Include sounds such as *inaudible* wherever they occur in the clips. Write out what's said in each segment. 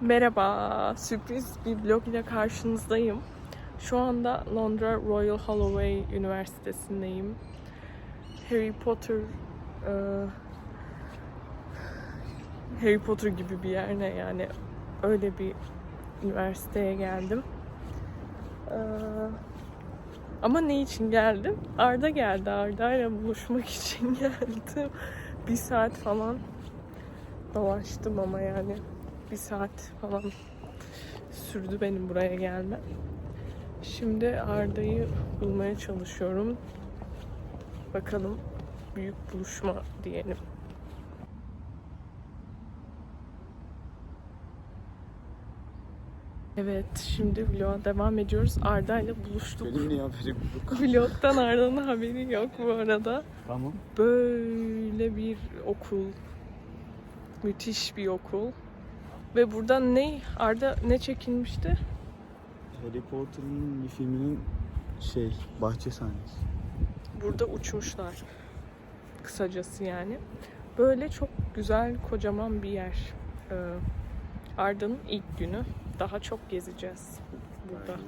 Merhaba, sürpriz bir vlog ile karşınızdayım. Şu anda Londra Royal Holloway Üniversitesi'ndeyim. Harry Potter e, Harry Potter gibi bir yer ne yani öyle bir üniversiteye geldim. E, ama ne için geldim? Arda geldi. Arda ile buluşmak için *laughs* geldim. Bir saat falan dolaştım ama yani bir saat falan sürdü benim buraya gelmem. Şimdi Arda'yı bulmaya çalışıyorum. Bakalım büyük buluşma diyelim. Evet, şimdi vloga devam ediyoruz. Arda ile buluştuk. Benim niye haberim yok? *laughs* Vlogtan Arda'nın haberi yok bu arada. Tamam. Böyle bir okul. Müthiş bir okul. Ve burada ne? Arda ne çekilmişti? Harry Potter'ın bir filminin şey bahçe sahnesi. Burada uçmuşlar. Kısacası yani. Böyle çok güzel, kocaman bir yer. Ee, Arda'nın ilk günü. Daha çok gezeceğiz burada.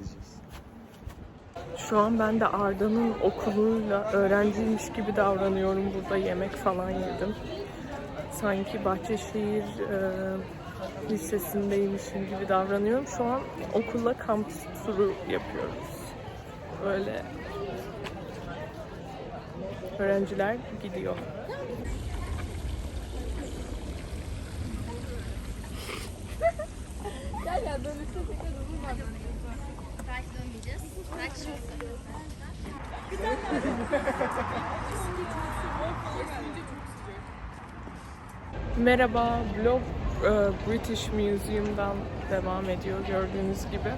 Şu an ben de Arda'nın okuluyla öğrenciymiş gibi davranıyorum. Burada yemek falan yedim. Sanki Bahçeşehir e, Lisesi'ndeymişim gibi davranıyorum. Şu an okulla kampüs turu yapıyoruz. Böyle öğrenciler gidiyor. Belki dönmeyeceğiz. Belki şimdi. Merhaba, blog British Museum'dan devam ediyor gördüğünüz gibi.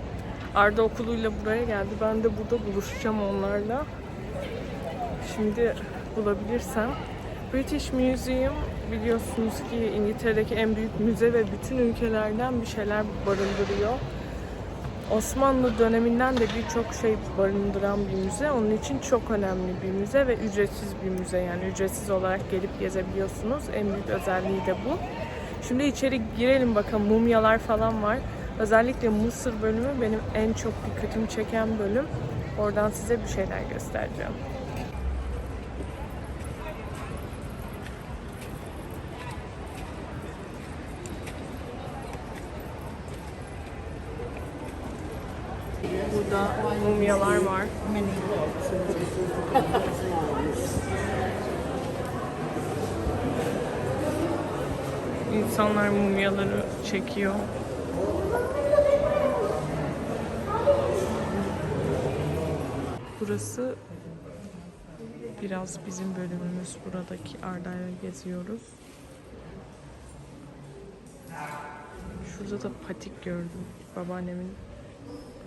Arda okuluyla buraya geldi. Ben de burada buluşacağım onlarla. Şimdi bulabilirsem. British Museum biliyorsunuz ki İngiltere'deki en büyük müze ve bütün ülkelerden bir şeyler barındırıyor. Osmanlı döneminden de birçok şey barındıran bir müze. Onun için çok önemli bir müze ve ücretsiz bir müze. Yani ücretsiz olarak gelip gezebiliyorsunuz. En büyük özelliği de bu. Şimdi içeri girelim bakalım. Mumyalar falan var. Özellikle Mısır bölümü benim en çok dikkatimi çeken bölüm. Oradan size bir şeyler göstereceğim. Burada mumyalar var. İnsanlar mumyaları çekiyor. Burası biraz bizim bölümümüz. Buradaki Arda'yla geziyoruz. Şurada da patik gördüm. Babaannemin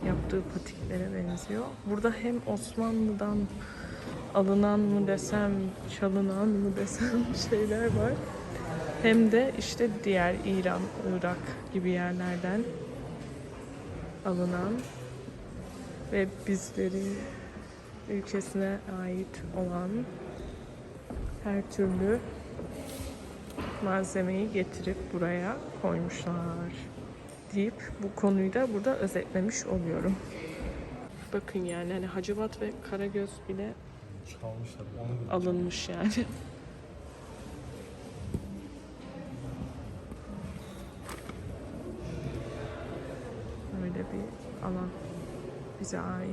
yaptığı patiklere benziyor. Burada hem Osmanlı'dan alınan mı desem, çalınan mı desem *laughs* şeyler var. Hem de işte diğer İran, Irak gibi yerlerden alınan ve bizlerin ülkesine ait olan her türlü malzemeyi getirip buraya koymuşlar deyip bu konuyu da burada özetlemiş oluyorum. Bakın yani hani Hacivat ve Karagöz bile Çalmışlar. Alınmış yani. güzel.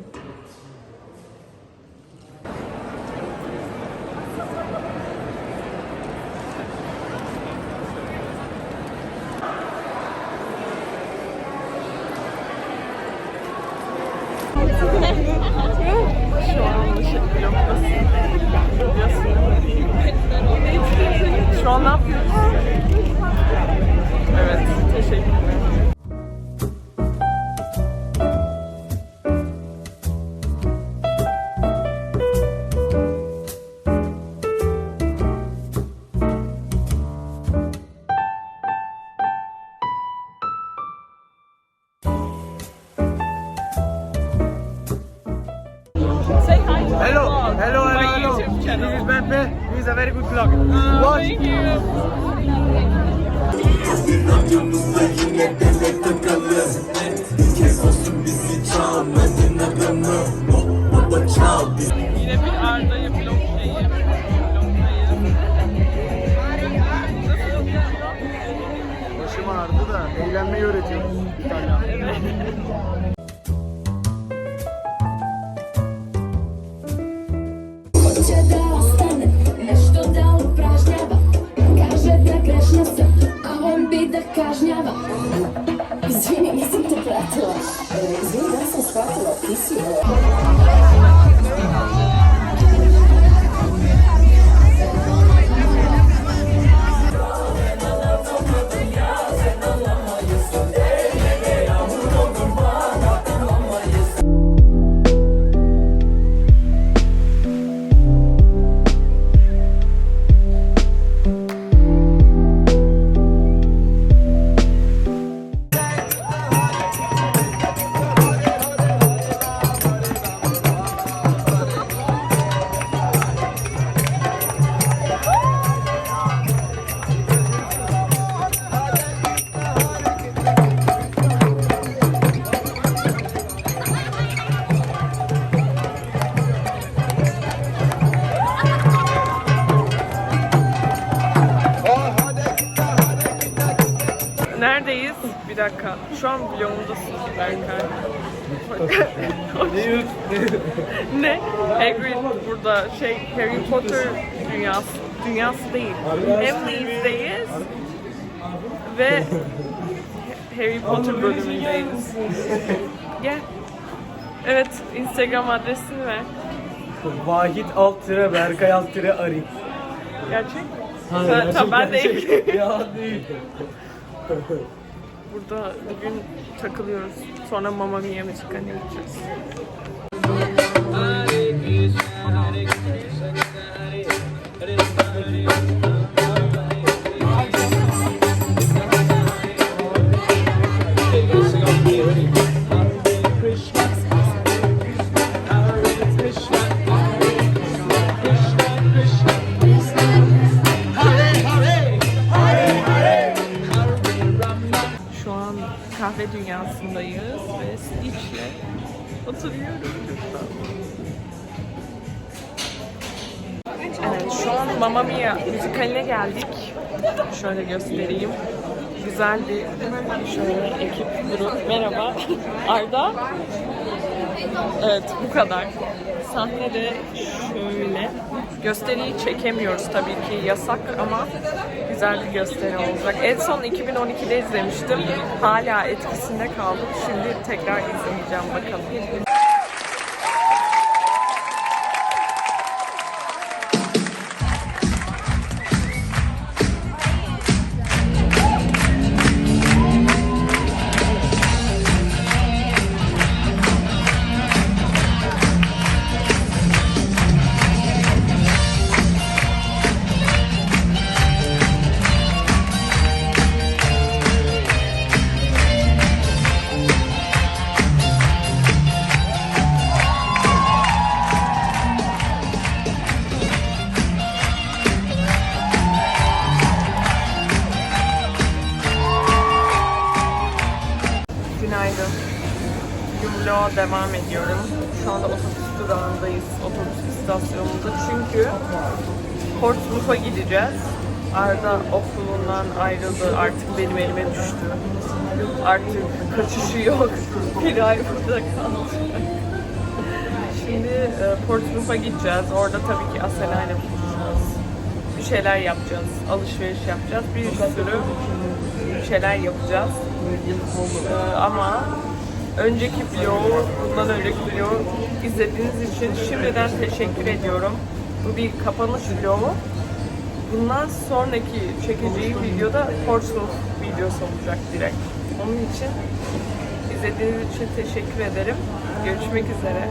Hello, hello, hello, This is Pepe. He is a very good vlog. Oh, Watch. thank you. Yine Bir Arda'yı. Başım ağrıdı da eğlenmeyi öğretiyor. Hoće da ostane, nešto da upražnjava. Kaže da grešna sam, a on bi da kažnjava. Izvini, nisam te pratila. E, Izvini, da sam shvatila, ti si Dakika. Şu an vlogundasın Berkay. *laughs* ne? Hagrid burada şey Harry Potter dünyası dünyası değil. Emily's'deyiz ve Harry Potter bölümündeyiz. Gel. Evet, Instagram adresini ver. Vahit alt tire Berkay alt tire Arif. Gerçek? Ha, Tamam, tamam, ben de ya değil. Burada bugün takılıyoruz. Sonra Mamma Mia müziklerine gideceğiz. An kahve dünyasındayız ve Stitch'le oturuyoruz burada. Evet, şu an Mamma Mia müzikaline geldik. Şöyle göstereyim. Güzel bir şöyle ekip grup. Merhaba. *laughs* Arda. Evet bu kadar. Sahnede şöyle. Gösteriyi çekemiyoruz tabii ki yasak ama güzel bir gösteri olacak. En son 2012'de izlemiştim. Hala etkisinde kaldım. Şimdi tekrar izleyeceğim bakalım. Vloga devam ediyorum. Şu anda otobüs durağındayız. Otobüs istasyonunda. Çünkü Portsmouth'a gideceğiz. Arda okulundan ayrıldı. Artık benim elime düştü. Artık kaçışı yok. *laughs* Bir ay burada kalacak. Şimdi e, Portsmouth'a gideceğiz. Orada tabii ki Asena ile buluşacağız. Bir şeyler yapacağız. Alışveriş yapacağız. Bir sürü şeyler yapacağız. Ee, ama önceki vlogu, bundan önceki vlogu izlediğiniz için şimdiden teşekkür ediyorum. Bu bir kapanış vlogu. Bundan sonraki çekeceği videoda Portsmouth videosu olacak direkt. Onun için izlediğiniz için teşekkür ederim. Görüşmek üzere.